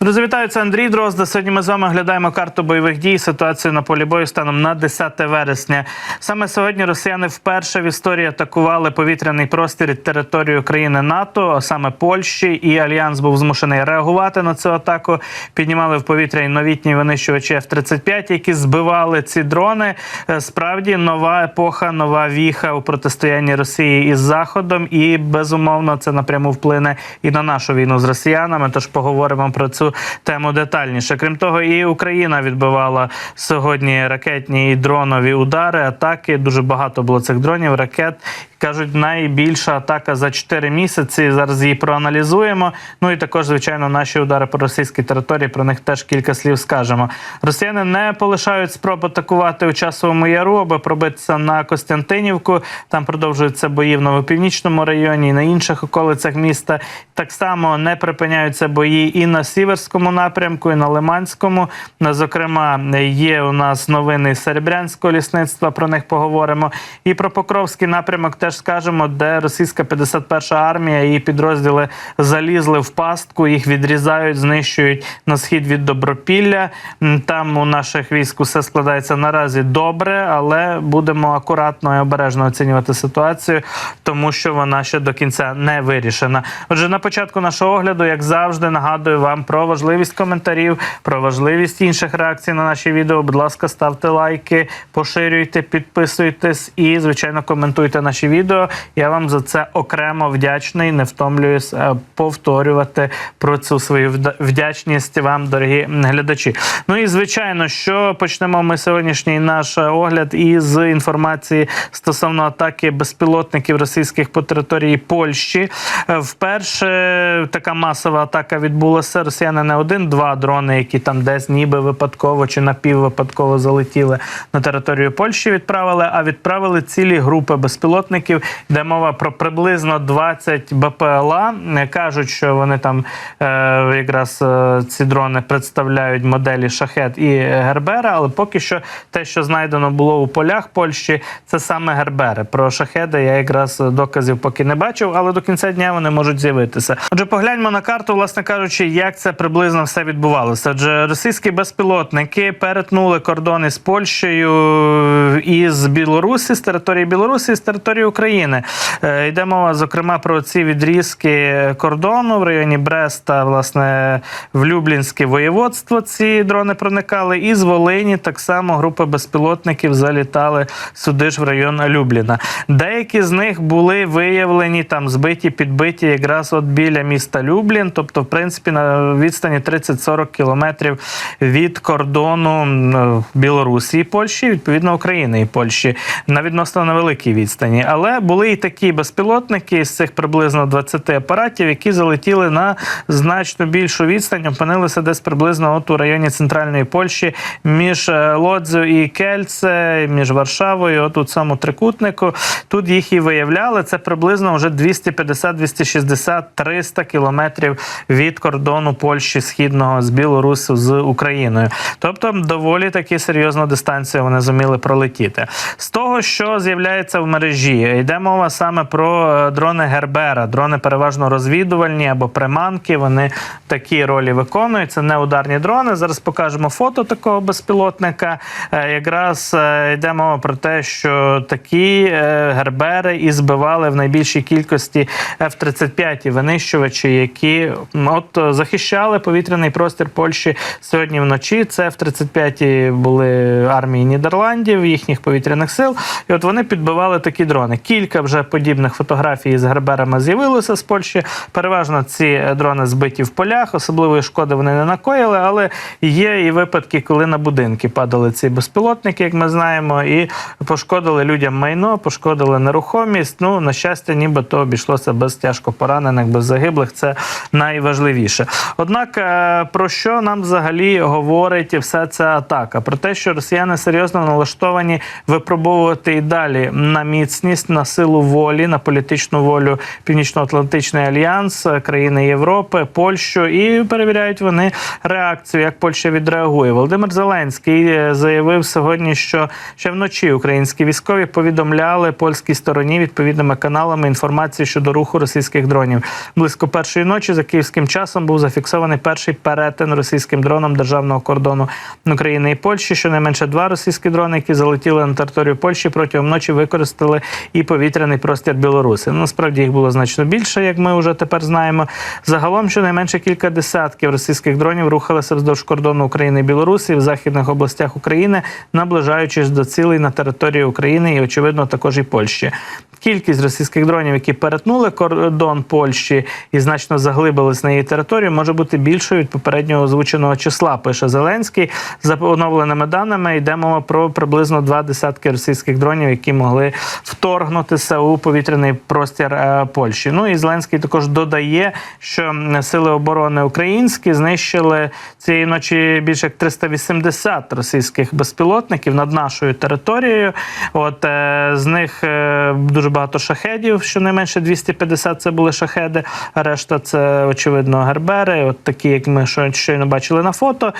Друзі, вітаю, це Андрій Дрозда. Сьогодні ми з вами оглядаємо карту бойових дій, ситуацію на полі бою станом на 10 вересня. Саме сьогодні росіяни вперше в історії атакували повітряний простір територію країни НАТО, а саме Польщі, і альянс був змушений реагувати на цю атаку. Піднімали в повітря і новітні винищувачі F-35, які збивали ці дрони. Е, Справді нова епоха, нова віха у протистоянні Росії із Заходом, і безумовно це напряму вплине і на нашу війну з росіянами. Тож поговоримо про цю тему детальніше. Крім того, і Україна відбивала сьогодні ракетні і дронові удари, атаки. Дуже багато було цих дронів, ракет. Кажуть, найбільша атака за 4 місяці. Зараз її проаналізуємо. Ну і також, звичайно, наші удари по російській території. Про них теж кілька слів скажемо. Росіяни не полишають спроб атакувати у часовому яру, аби пробитися на Костянтинівку. Там продовжуються бої в Новопівнічному районі і на інших околицях міста. Так само не припиняються бої і на Сіверському напрямку, і на Лиманському. Ну, Зокрема, є у нас новини Серебрянського лісництва. Про них поговоримо. І про Покровський напрямок теж скажемо, де російська 51-ша армія і підрозділи залізли в пастку, їх відрізають, знищують на схід від Добропілля. Там у наших військ усе складається наразі добре, але будемо акуратно і обережно оцінювати ситуацію, тому що вона ще до кінця не вирішена. Отже, на початку нашого огляду, як завжди, нагадую вам про важливість коментарів, про важливість інших реакцій на наші відео. Будь ласка, ставте лайки, поширюйте, підписуйтесь і, звичайно, коментуйте наші відео. Я вам за це окремо вдячний. Не втомлююсь е, повторювати про цю свою вдячність вам, дорогі глядачі. Ну і звичайно, що почнемо ми сьогоднішній наш огляд із інформації стосовно атаки безпілотників російських по території Польщі. Е, Вперше така масова атака відбулася. Росіяни не один, два дрони, які там десь ніби випадково чи напіввипадково залетіли на територію Польщі. Відправили, а відправили цілі групи безпілотників, де мова про приблизно 20 БПЛА. Кажуть, що вони там е, якраз е, ці дрони представляють моделі Шахет і Гербера, але поки що те, що знайдено було у полях Польщі, це саме Гербери. Про шахеди я якраз доказів поки не бачив, але до кінця дня вони можуть з'явитися. Отже, погляньмо на карту, власне кажучи, як це приблизно все відбувалося. Отже, російські безпілотники перетнули кордони з Польщею і з Білорусі, з території Білорусі, і з території України. Е, Йде мова, зокрема, про ці відрізки кордону в районі Бреста, власне, в Люблінське воєводство. Ці дрони проникали, і з Волині так само групи безпілотників залітали сюди ж в район Любліна. Деякі з них були виявлені там збиті, підбиті якраз от біля міста Люблін, тобто, в принципі, на відстані 30-40 кілометрів від кордону Білорусі і Польщі, відповідно України і Польщі, на відносно невеликій відстані. Але були і такі безпілотники з цих приблизно 20 апаратів, які залетіли на значно більшу відстань, опинилися десь приблизно от у районі центральної Польщі між е, Лодзю і Кельце, між Варшавою, от у цьому трикутнику. Тут їх і виявляли. Це приблизно вже 250, 260, 300 кілометрів від кордону Польщі східного з Білорусю з Україною. Тобто доволі таки серйозну дистанцію вони зуміли пролетіти. З того, що з'являється в мережі, йде мова саме про е, дрони Гербера. Дрони переважно розвідувальні або приманки. Вони такі ролі виконують. Це не ударні дрони. Зараз покажемо фото такого безпілотника. Е, Якраз е, йде мова про те, що такі гербери і збивали в найбільшій кількості F-35 винищувачі, які от е, захищали повітряний простір Польщі сьогодні вночі. Це F-35 були армії Нідерландів, їхніх повітряних сил. І от вони підбивали такі дрони. Кілька вже подібних фотографій з герберами з'явилося з Польщі. Переважно ці дрони збиті в полях, особливої шкоди вони не накоїли, але є і випадки, коли на будинки падали ці безпілотники, як ми знаємо, і пошкодили людям майно, пошкодили нерухомість. Ну, на щастя, нібито обійшлося без тяжко поранених, без загиблих. Це найважливіше. Однак, е, про що нам взагалі говорить вся ця атака? Про те, що росіяни серйозно налаштовані випробовувати і далі на міцність, на силу волі, на політичну волю Північно-Атлантичний альянс, е, країни Європи, Польщу, і перевіряють вони реакцію, як Польща відреагує. Володимир Зеленський е, заявив сьогодні, що ще вночі українські військові повідомляли польській стороні відповідними каналами інформацію щодо руху російських дронів. Близько першої ночі за київським часом був зафіксований перший перетин російським дроном державного кордону України і Польщі. Щонайменше два російські дрони, які залетіли на територію Польщі протягом ночі, використали і повітряний простір Білорусі. Ну, Насправді їх було значно більше, як ми вже тепер знаємо. Загалом щонайменше кілька десятків російських дронів рухалися вздовж кордону України і Білорусі в західних областях України, наближаючись до цілей на території України і, очевидно, також і Польщі. Кількість російських дронів, які перетнули кордон Польщі і значно заглибились на її територію, може бути більшою від попереднього озвученого числа. Пише Зеленський. За оновленими даними йде мова про приблизно два десятки російських дронів, які могли вторгнутися у повітряний простір е, Польщі. Ну і Зеленський також додає, що сили оборони українські знищили цієї ночі більше як 380 російських безпілотників над нашою територією. От е, з них е, дуже багато шахедів, щонайменше 250 це були шахеди. Решта це очевидно гербери, от такі, як ми щойно бачили на фото.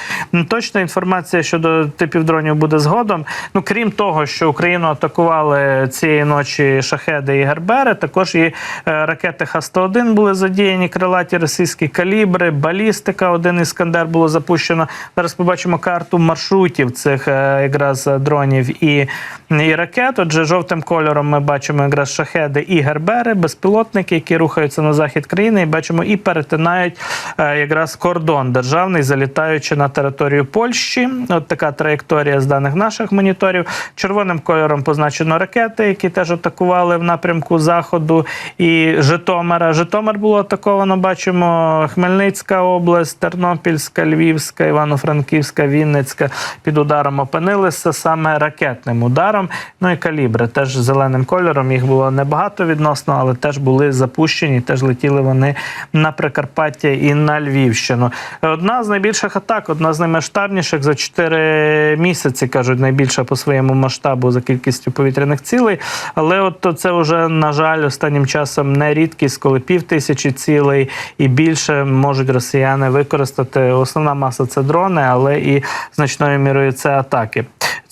Точна інформація щодо типів дронів буде згодом. Ну крім того, що Україну атакували цієї ночі шахеди і гербери, також і е, ракети Х-101 були задіяні, крилаті російські калібри, балістика. Один іскандер було запущено. Зараз побачимо карту маршрутів цих е, якраз дронів і, і ракет. Отже, жовтим кольором ми бачимо шахеди і гербери, безпілотники, які рухаються на захід країни, і бачимо і перетинають е, якраз кордон державний, залітаючи на територію Польщі. От така траєкторія з даних наших моніторів. Червоним кольором позначено ракети, які теж атакували в напрямку заходу і Житомира. Житомир було атаковано. Бачимо Хмельницька область, Тернопільська, Львівська, Івано-Франківська, Вінницька під ударом опинилися саме ракетним ударом. Ну і калібри теж зеленим кольором. Їх було небагато відносно, але теж були запущені. Теж летіли вони на Прикарпаття і на Львівщину. Одна з найбільших атак, одна з наймасштабніших за 4 місяці, кажуть, найбільша по своєму масштабу за кількістю повітряних цілей. Але от це вже, на жаль, останнім часом не рідкість, коли пів тисячі цілей і більше можуть росіяни використати. Основна маса це дрони, але і значною мірою це атаки.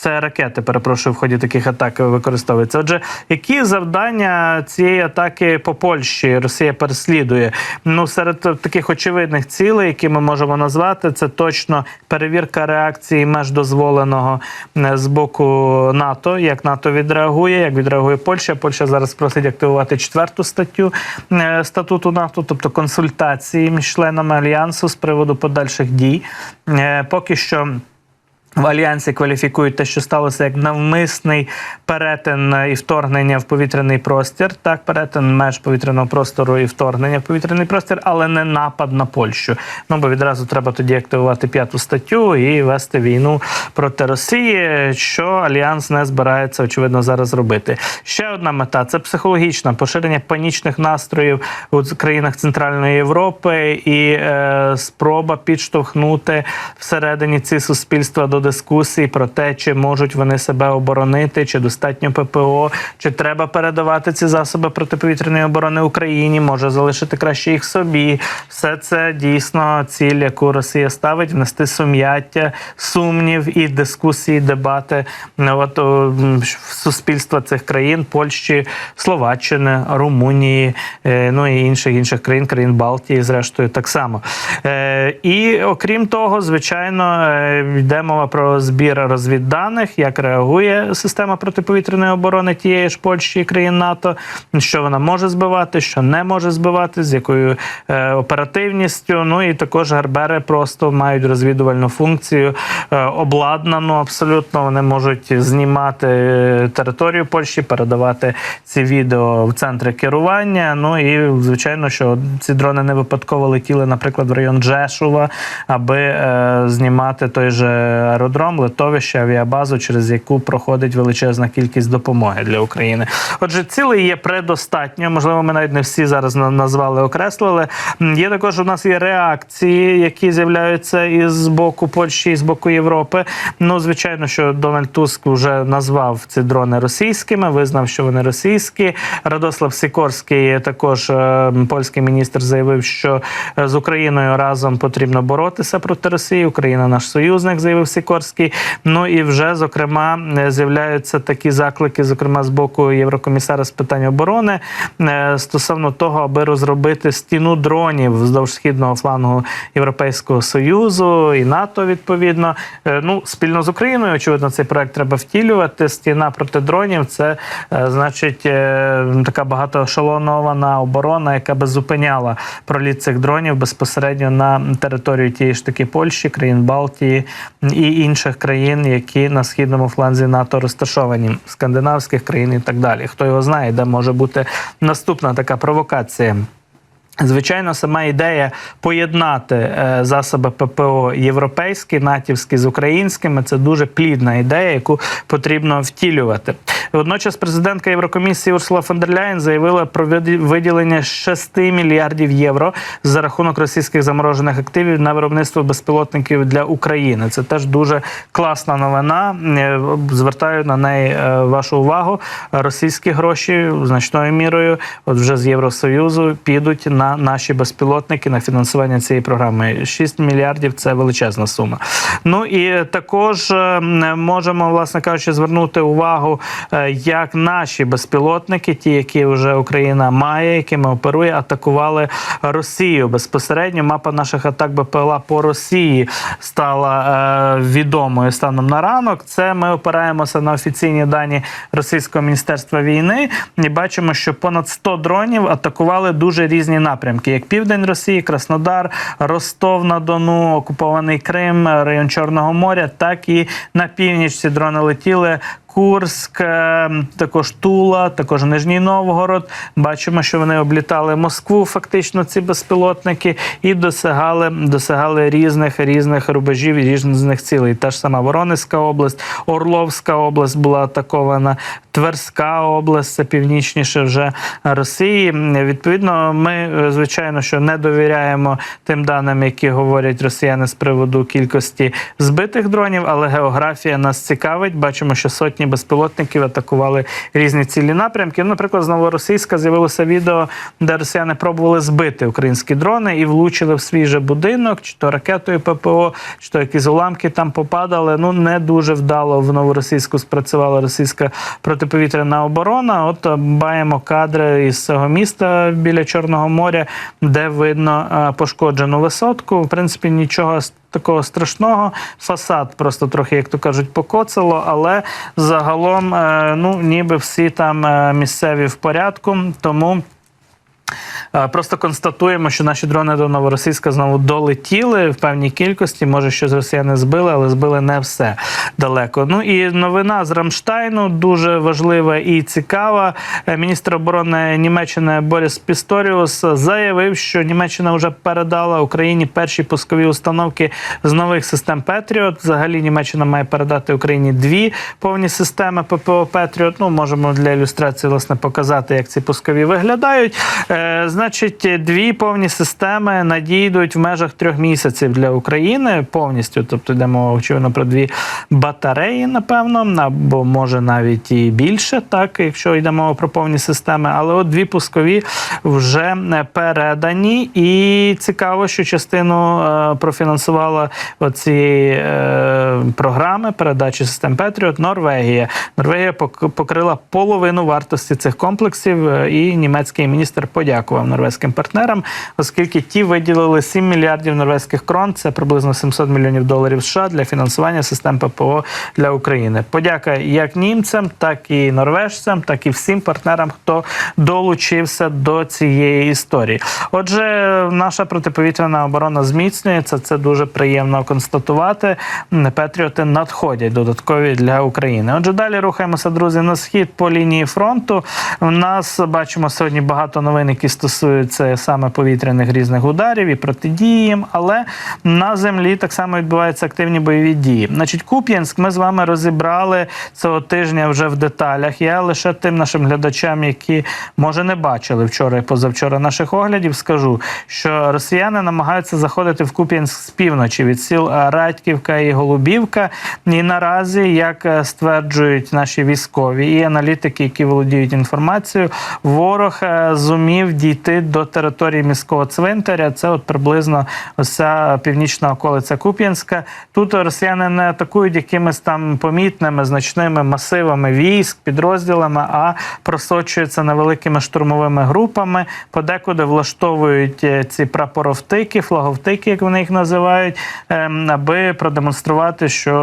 Це ракети, перепрошую, в ході таких атак використовуються. Отже, які завдання цієї атаки по Польщі Росія переслідує? Ну, серед таких очевидних цілей, які ми можемо назвати, це точно перевірка реакції меж дозволеного е, з боку НАТО. Як НАТО відреагує, як відреагує Польща. Польща зараз просить активувати четверту статтю е, статуту НАТО, тобто консультації між членами альянсу з приводу подальших дій. Е, Поки що. В альянсі кваліфікують те, що сталося як навмисний перетин і вторгнення в повітряний простір, так перетин меж повітряного простору і вторгнення в повітряний простір, але не напад на Польщу. Ну бо відразу треба тоді активувати п'яту статтю і вести війну проти Росії, що альянс не збирається очевидно зараз робити. Ще одна мета це психологічна поширення панічних настроїв у країнах Центральної Європи і е, спроба підштовхнути всередині ці суспільства до дискусій про те, чи можуть вони себе оборонити, чи достатньо ППО, чи треба передавати ці засоби протиповітряної оборони Україні, може залишити краще їх собі. Все це дійсно ціль, яку Росія ставить, внести сум'яття, сумнів і дискусії, дебати ну, от, в суспільства цих країн Польщі, Словаччини, Румунії, е, ну і інших інших країн, країн Балтії, зрештою, так само. Е, І окрім того, звичайно, е, йде мова про збір розвідданих, як реагує система протиповітряної оборони тієї ж Польщі і країн НАТО, що вона може збивати, що не може збивати, з якою е, оперативністю. Ну і також гербери просто мають розвідувальну функцію, е, обладнану абсолютно. Вони можуть знімати е, територію Польщі, передавати ці відео в центри керування. Ну і звичайно, що ці дрони не випадково летіли, наприклад, в район Джешува, аби е, знімати той же аеродром, литовище, авіабазу, через яку проходить величезна кількість допомоги для України. Отже, цілий є предостатньо. Можливо, ми навіть не всі зараз на- назвали, окреслили. Є також у нас є реакції, які з'являються із боку Польщі, і з боку Європи. Ну, звичайно, що Дональд Туск вже назвав ці дрони російськими, визнав, що вони російські. Радослав Сікорський, також е, польський міністр, заявив, що е, з Україною разом потрібно боротися проти Росії. Україна наш союзник, заявив Сікорський. Ну і вже зокрема е, з'являються такі заклики, зокрема з боку Єврокомісара з питань оборони е, стосовно того, аби розробити стіну дронів вздовж східного флангу Європейського союзу і НАТО. Відповідно, Е, ну спільно з Україною. Очевидно, цей проект треба втілювати. Стіна проти дронів це значить така багатоешелонована оборона, яка би зупиняла проліт цих дронів безпосередньо на територію тієї ж таки Польщі, країн Балтії і інших країн, які на східному фланзі НАТО розташовані, скандинавських країн і так далі. Хто його знає, де може бути наступна така провокація. Звичайно, сама ідея поєднати е, засоби ППО європейські, натівські з українськими це дуже плідна ідея, яку потрібно втілювати. Водночас, президентка Єврокомісії Урсула фон дер Ляєн заявила про виді- виділення 6 мільярдів євро за рахунок російських заморожених активів на виробництво безпілотників для України. Це теж дуже класна новина. Е, Звертаю на неї е, вашу увагу. Російські гроші значною мірою, от вже з Євросоюзу, підуть на наші безпілотники на фінансування цієї програми. 6 мільярдів це величезна сума. Ну і також е, можемо, власне кажучи, звернути увагу, е, як наші безпілотники, ті, які вже Україна має, якими оперує, атакували Росію безпосередньо. Мапа наших атак БПЛА по Росії стала е, відомою станом на ранок. Це ми опираємося на офіційні дані Російського міністерства війни і бачимо, що понад 100 дронів атакували дуже різні напрямки, як південь Росії, Краснодар, Ростов на Дону, окупований Крим, район Чорного моря, так і на північ ці дрони летіли. Курськ, е, також Тула, також Нижній Новгород. Бачимо, що вони облітали Москву, фактично ці безпілотники, і досягали, досягали різних різних рубежів і різних цілей. Та ж сама Воронезька область, Орловська область була атакована, Тверська область, це північніше вже Росії. Відповідно, ми е, звичайно, що не довіряємо тим даним, які говорять росіяни з приводу кількості збитих дронів, але географія нас цікавить. Бачимо, що сотні безпілотників атакували різні цілі напрямки. Ну, Наприклад, з новоросійська з'явилося відео, де росіяни пробували збити українські дрони і влучили в свій же будинок, чи то ракетою ППО, чи то якісь уламки там попадали. Ну не дуже вдало в новоросійську спрацювала російська протиповітряна оборона. От е, маємо кадри із цього міста біля Чорного моря, де видно е, пошкоджену висотку. В принципі, нічого такого страшного. Фасад просто трохи, як то кажуть, покоцало, але загалом, е, ну ніби всі там е, місцеві в порядку. Тому. Просто констатуємо, що наші дрони до Новоросійська знову долетіли в певній кількості. Може, щось росіяни збили, але збили не все далеко. Ну і новина з Рамштайну дуже важлива і цікава. Е, Міністр оборони Німеччини Борис Пісторіус заявив, що Німеччина вже передала Україні перші пускові установки з нових систем Петріот. Взагалі Німеччина має передати Україні дві повні системи ППО Петріот. Ну можемо для ілюстрації власне показати, як ці пускові виглядають. Е, значить, дві повні системи надійдуть в межах трьох місяців для України повністю. Тобто йдемо очевидно про дві батареї, напевно, або може навіть і більше, так, якщо йдемо про повні системи. Але от дві пускові вже передані, і цікаво, що частину е, профінансувала оцієї е, програми передачі систем Петріот Норвегія. Норвегія пок- покрила половину вартості цих комплексів, е, і німецький міністр подякував норвезьким партнерам, оскільки ті виділили 7 мільярдів норвезьких крон, це приблизно 700 мільйонів доларів США для фінансування систем ППО для України. Подяка як німцям, так і норвежцям, так і всім партнерам, хто долучився до цієї історії. Отже, наша протиповітряна оборона зміцнюється. Це дуже приємно констатувати. Петріоти надходять додаткові для України. Отже, далі рухаємося, друзі, на схід по лінії фронту. У нас бачимо сьогодні багато новин, які стосуються стосується саме повітряних різних ударів і протидії але на землі так само відбуваються активні бойові дії. Значить, Куп'янськ ми з вами розібрали цього тижня вже в деталях. Я лише тим нашим глядачам, які може не бачили вчора і позавчора наших оглядів, скажу, що росіяни намагаються заходити в Куп'янськ з півночі від сіл Радьківка і Голубівка. І наразі, як е, стверджують наші військові і аналітики, які володіють інформацією, ворог е, зумів дійти до території міського цвинтаря. Це от приблизно ця північна околиця Куп'янська. Тут росіяни не атакують якимись там помітними значними масивами військ, підрозділами, а просочуються невеликими штурмовими групами. Подекуди влаштовують е, ці прапоровтики, флаговтики, як вони їх називають, ем, аби продемонструвати, що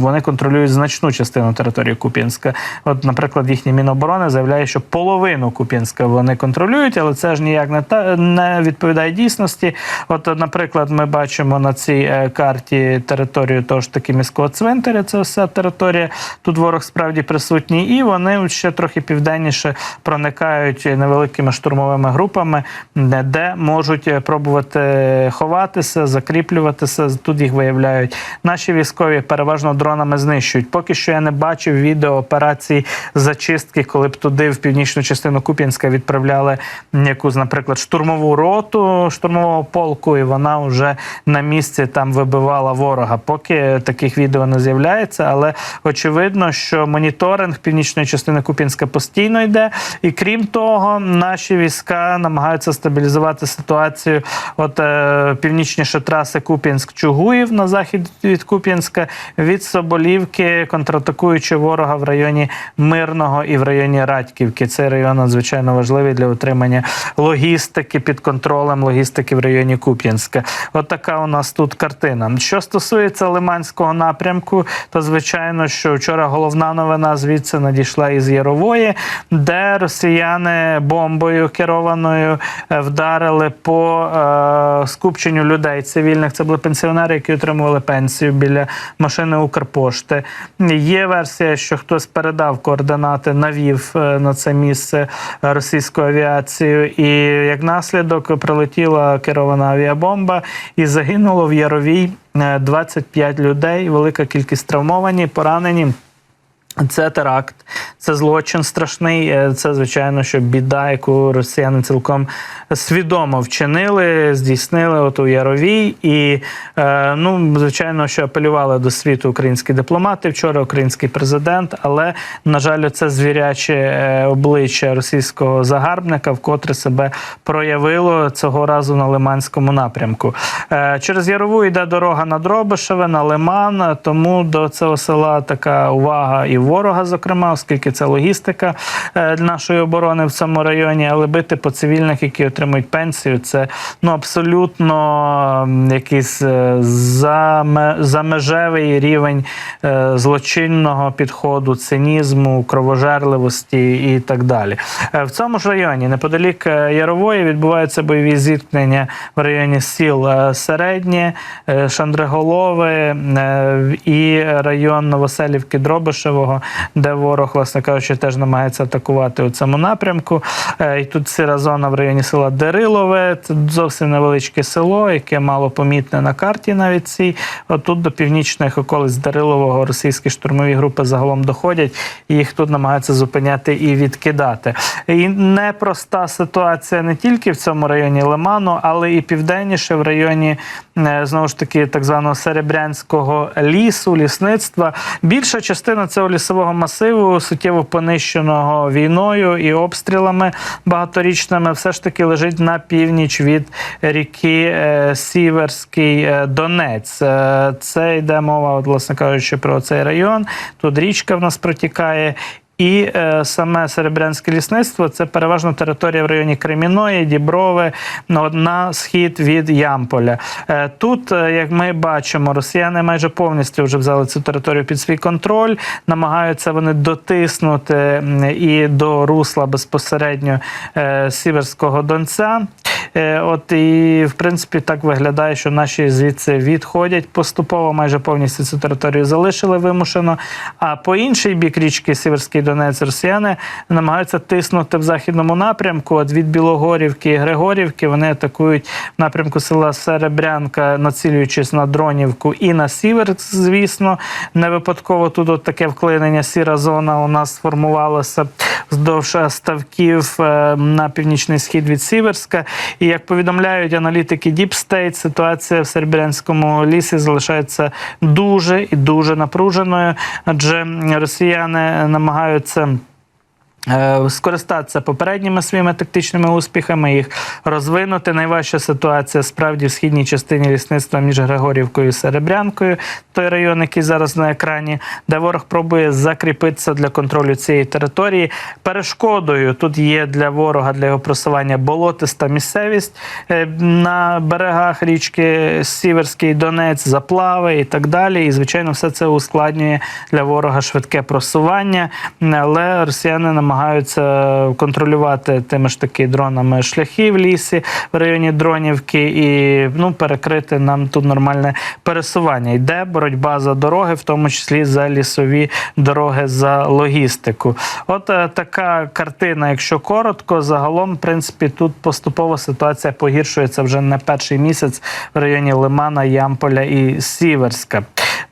вони контролюють значну частину території Куп'янська. От, наприклад, їхні міноборони заявляє, що половину Куп'янська вони контролюють, але це ж ніяк не та не відповідає дійсності. От, наприклад, ми бачимо на цій е, карті територію того ж таки міського цвинтаря. Це вся територія. Тут ворог справді присутній, і вони ще трохи південніше проникають невеликими штурмовими групами, де- можуть е, пробувати ховатися, закріплюватися. Тут їх виявляють. Наші військові переважно дронами знищують. Поки що я не бачив відео операції зачистки, коли б туди в північну частину Куп'янська відправляли якусь, наприклад, штурмову роту штурмового полку, і вона вже на місці там вибивала ворога. Поки таких відео не з'являється, але очевидно, що моніторинг північної частини Куп'янська постійно йде. І крім того, наші війська намагаються стабілізувати ситуацію. От е, північніше траси Куп'янськ-Чугуїв на захід від Куп'янська, від Соболівки, контратакуючи ворога в районі Мирного і в районі Радьківки. Цей район надзвичайно важливий для утримання логістики під контролем логістики в районі Куп'янська. От така у нас тут картина. Що стосується Лиманського напрямку, то звичайно, що вчора головна новина звідси надійшла із Ярової, де росіяни бомбою керованою е, вдарили по е, скупченню людей цивільних. Це були пенсіонери, які отримували пенсію біля машини Укрпошти. Є версія, що хтось передав координати, навів е, на це місце російську авіацію, і як наслідок прилетіла керована авіабомба і загинуло в Яровій е, 25 людей. Велика кількість травмовані, поранені. Це теракт, це злочин страшний. е, Це звичайно, що біда, яку росіяни цілком свідомо вчинили, здійснили от у Яровій. І е, ну, звичайно, що апелювали до світу українські дипломати вчора, український президент. Але на жаль, це звіряче е, обличчя російського загарбника, вкотре себе проявило цього разу на Лиманському напрямку. Через Ярову йде дорога на Дробишеве, на Лиман. Тому до цього села така увага і ворога, зокрема, оскільки це логістика е, нашої оборони в цьому районі, але бити по цивільних, які отримують пенсію, це ну абсолютно якийсь е, замежевий рівень е, злочинного підходу, цинізму, кровожерливості і так далі. В цьому ж районі, неподалік Ярової, відбуваються бойові зіткнення в районі сіл Середнє, е, е, і район Новоселівки Дробишевого, де ворог, власне кажучи, теж намагається атакувати у цьому напрямку. Е, І тут сіра зона в районі села Дерилове. Це зовсім невеличке село, яке мало помітне на карті навіть цій. Отут до північних околиць Дарилового російські штурмові групи загалом доходять, їх тут намагаються зупиняти і відкидати. І непроста ситуація не тільки в цьому районі Лиману, але і південніше в районі е, знову ж таки так званого серебрянського лісу, лісництва. Більша частина цього лісового масиву суттєво понищеного війною і обстрілами багаторічними, все ж таки лежить на північ від ріки е, Сіверський е, Донець. Е, Це йде мова, от, власне кажучи, про цей район. Тут річка в нас протікає. І е, саме Серебрянське лісництво це переважно територія в районі Креміної, Діброви, ну, на схід від Ямполя. Е, тут, е, як ми бачимо, росіяни майже повністю вже взяли цю територію під свій контроль, намагаються вони дотиснути і до русла безпосередньо е, Сіверського Донця. Е, От і в принципі так виглядає, що наші звідси відходять поступово, майже повністю цю територію залишили вимушено. А по інший бік річки Сіверський Донець росіяни намагаються тиснути в західному напрямку. От від Білогорівки і Григорівки вони атакують напрямку села Серебрянка, націлюючись на Дронівку і на Сівер, звісно. Не випадково тут от таке вклинення сіра зона у нас сформувалося вздовж ставків е, на північний схід від Сіверська. І як повідомляють аналітики State, ситуація в Серебрянському лісі залишається дуже і дуже напруженою, адже росіяни намагаються. Е, Скористатися попередніми своїми тактичними успіхами, їх розвинути. Найважча ситуація справді в східній частині лісництва між Григорівкою і Серебрянкою, той район, який зараз на екрані, де ворог пробує закріпитися для контролю цієї території. Перешкодою тут є для ворога для його просування болотиста місцевість е, на берегах річки Сіверський Донець, заплави і так далі. І звичайно, все це ускладнює для ворога швидке просування. Але росіяни намагаються контролювати тими ж таки дронами шляхи в лісі в районі Дронівки і ну перекрити нам тут нормальне пересування. Йде боротьба за дороги, в тому числі за лісові дороги за логістику. От е, така картина, якщо коротко, загалом, в принципі, тут поступово ситуація погіршується вже не перший місяць в районі Лимана, Ямполя і Сіверська.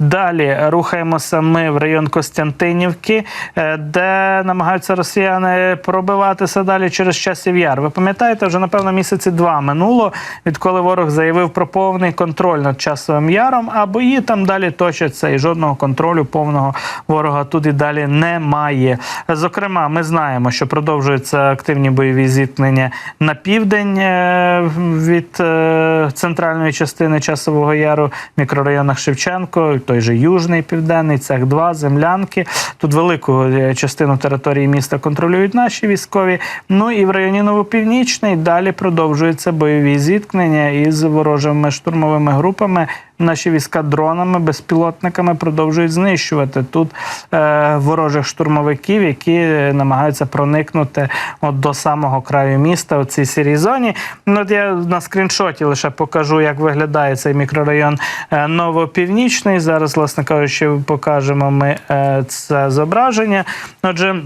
Далі рухаємося ми в район Костянтинівки, е, де намагаються росіяни пробиватися далі через часів яр. Ви пам'ятаєте, вже напевно місяці два минуло, відколи ворог заявив про повний контроль над часовим яром, а бої там далі точаться, і жодного контролю повного ворога тут і далі немає. Зокрема, ми знаємо, що продовжуються активні бойові зіткнення на південь е, від е, центральної частини часового яру в мікрорайонах Шевченко, той же Южний Південний, цех 2 землянки. Тут велику е, частину території міста контролюють наші військові. Ну і в районі Новопівнічний далі продовжуються бойові зіткнення із ворожими штурмовими групами. Наші війська дронами, безпілотниками продовжують знищувати тут е, ворожих штурмовиків, які намагаються проникнути от до самого краю міста у цій сірій зоні. Ну, от я на скріншоті лише покажу, як виглядає цей мікрорайон е, Новопівнічний. Зараз, власне кажучи, покажемо ми е, це зображення. Отже.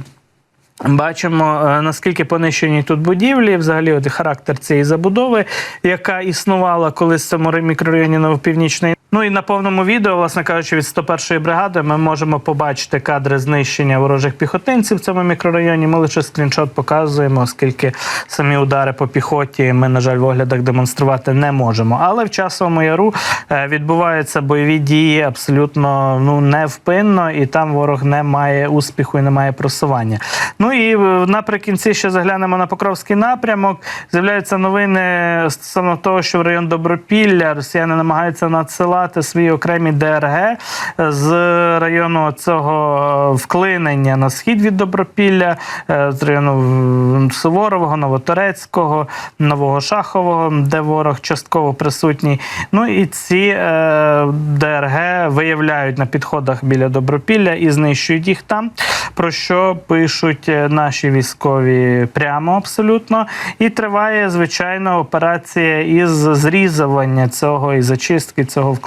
Бачимо, е, наскільки понищені тут будівлі, взагалі от характер цієї забудови, яка існувала колись в цьому мікрорайоні Новопівнічний. Ну і на повному відео, власне кажучи, від 101-ї бригади ми можемо побачити кадри знищення ворожих піхотинців в цьому мікрорайоні. Ми лише скріншот показуємо, оскільки самі удари по піхоті ми, на жаль, в оглядах демонструвати не можемо. Але в часовому яру е, відбуваються бойові дії абсолютно ну невпинно, і там ворог не має успіху і не має просування. Ну і е, наприкінці ще заглянемо на Покровський напрямок. З'являються новини стосовно того, що в район Добропілля росіяни намагаються надсилати свої окремі ДРГ з району цього вклинення на схід від Добропілля, е, з району Суворового, Новоторецького, Нового Шахового, де ворог частково присутній. Ну і ці е, ДРГ виявляють на підходах біля Добропілля і знищують їх там. Про що пишуть е, наші військові прямо абсолютно. І триває звичайно операція із зрізування цього і зачистки цього вклинення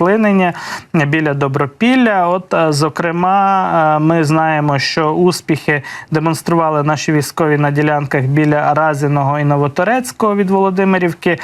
біля Добропілля. От, е, зокрема, е, ми знаємо, що успіхи демонстрували наші військові на ділянках біля Разіного і Новоторецького від Володимирівки.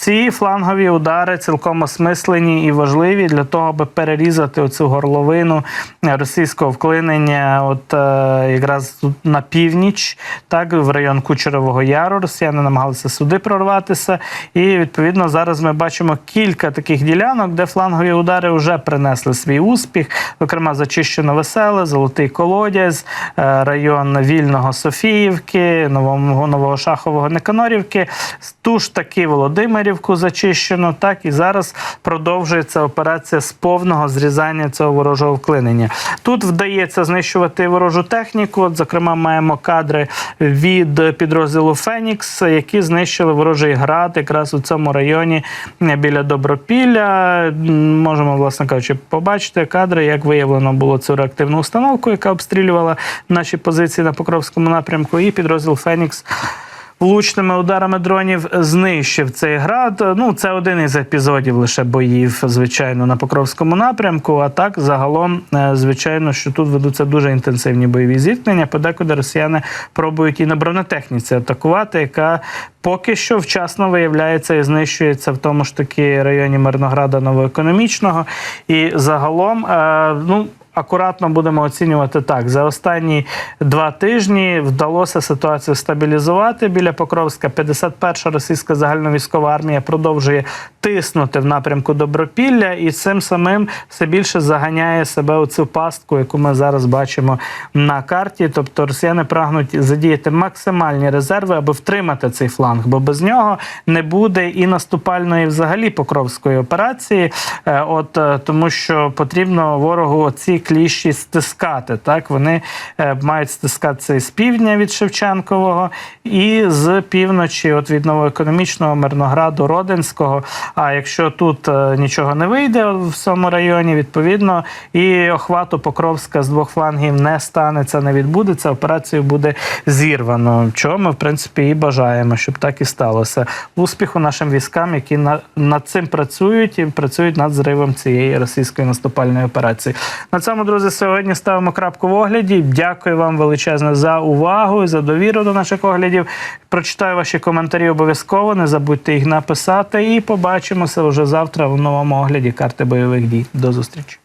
Ці флангові удари цілком осмислені і важливі для того, аби перерізати оцю горловину російського вклинення. От е, якраз на північ, так в район Кучерового Яру. Росіяни намагалися сюди прорватися. І відповідно зараз ми бачимо кілька таких ділянок, де флангові удари вже принесли свій успіх. Зокрема, зачищено веселе, золотий колодязь, е, район Вільного Софіївки, Нового Нового Шахового Никанорівки. Ту ж таки Володимирівку зачищено. Так і зараз продовжується операція з повного зрізання цього ворожого вклинення. Тут вдається знищувати ворожу техніку. От, зокрема, маємо кадри від підрозділу Фенікс, які знищили ворожий град якраз у цьому районі біля Добропілля. Можемо, власне кажучи, побачити кадри, як виявлено було цю реактивну установку, яка обстрілювала наші позиції на Покровському напрямку. І підрозділ Фенікс влучними ударами дронів знищив цей град. Ну, це один із епізодів лише боїв, звичайно, на Покровському напрямку. А так, загалом, е, звичайно, що тут ведуться дуже інтенсивні бойові зіткнення. Подекуди росіяни пробують і на бронетехніці атакувати, яка поки що вчасно виявляється і знищується в тому ж таки районі Мирнограда Новоекономічного. І загалом, е, ну. Акуратно будемо оцінювати так. За останні два тижні вдалося ситуацію стабілізувати біля Покровська. 51-ша російська загальновійськова армія продовжує тиснути в напрямку Добропілля і цим самим все більше заганяє себе у цю пастку, яку ми зараз бачимо на карті. Тобто росіяни прагнуть задіяти максимальні резерви, аби втримати цей фланг, бо без нього не буде і наступальної взагалі покровської операції. Е, От е, тому, що потрібно ворогу ці кліщі стискати. Так вони е, мають стискатися з півдня від Шевченкового, і з півночі, от від новоекономічного Мирнограду, Родинського. А якщо тут е, нічого не вийде в цьому районі, відповідно і охвату Покровська з двох флангів не станеться, не відбудеться. Операцію буде зірвано. Чого ми в принципі і бажаємо, щоб так і сталося. Успіху нашим військам, які на, над цим працюють і працюють над зривом цієї російської наступальної операції. На друзі, сьогодні ставимо крапку в огляді. Дякую вам величезне за увагу і за довіру до наших оглядів. Прочитаю ваші коментарі обов'язково. Не забудьте їх написати. І побачимося вже завтра в новому огляді карти бойових дій. До зустрічі.